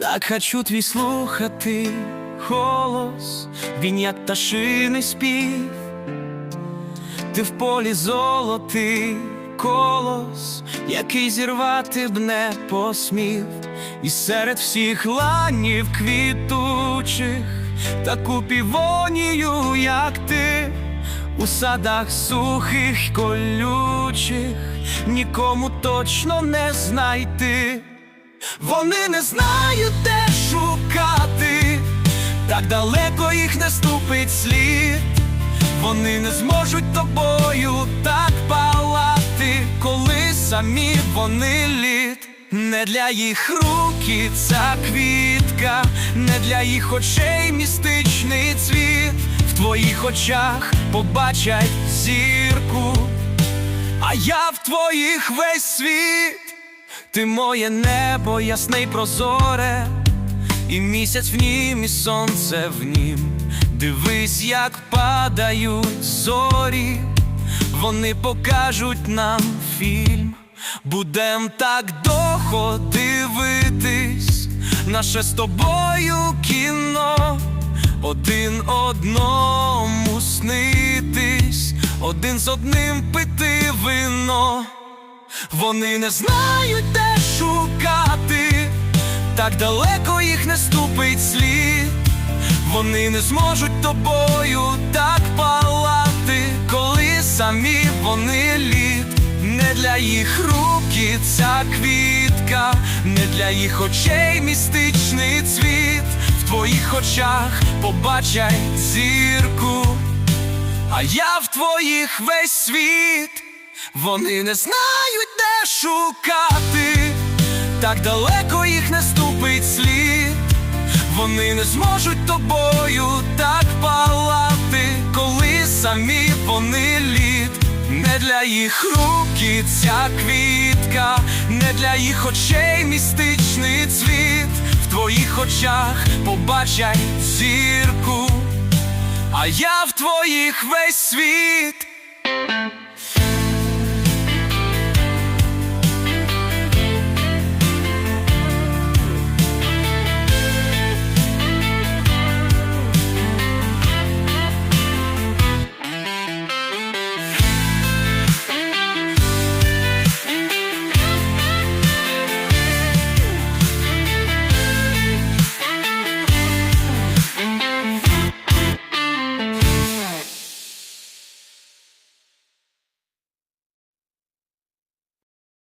Так хочу твій слухати голос, він як пташиний спів, ти в полі золотий колос, який зірвати б не посмів, і серед всіх ланів квітучих, таку півонію, як ти, у садах сухих колючих, нікому точно не знайти. Вони не знають, де шукати, так далеко їх не ступить слід. Вони не зможуть тобою так палати, коли самі вони лід. Не для їх руки ця квітка, не для їх очей містичний цвіт. В твоїх очах побачать зірку, а я в твоїх весь світ. Ти моє небо, ясне й прозоре, і місяць в нім, і сонце в нім. Дивись, як падають зорі, вони покажуть нам фільм. Будем так довго дивитись, наше з тобою кіно, один одному снитись, один з одним пити вино. Вони не знають, де шукати, так далеко їх не ступить слід. Вони не зможуть тобою так палати, коли самі вони лід. Не для їх руки ця квітка, не для їх очей містичний цвіт. В твоїх очах побачать зірку, а я в твоїх весь світ. Вони не знають, де шукати, так далеко їх не ступить слід. Вони не зможуть тобою так палати, коли самі вони лід. Не для їх руки ця квітка, не для їх очей містичний цвіт. В твоїх очах побачать зірку, а я в твоїх весь світ.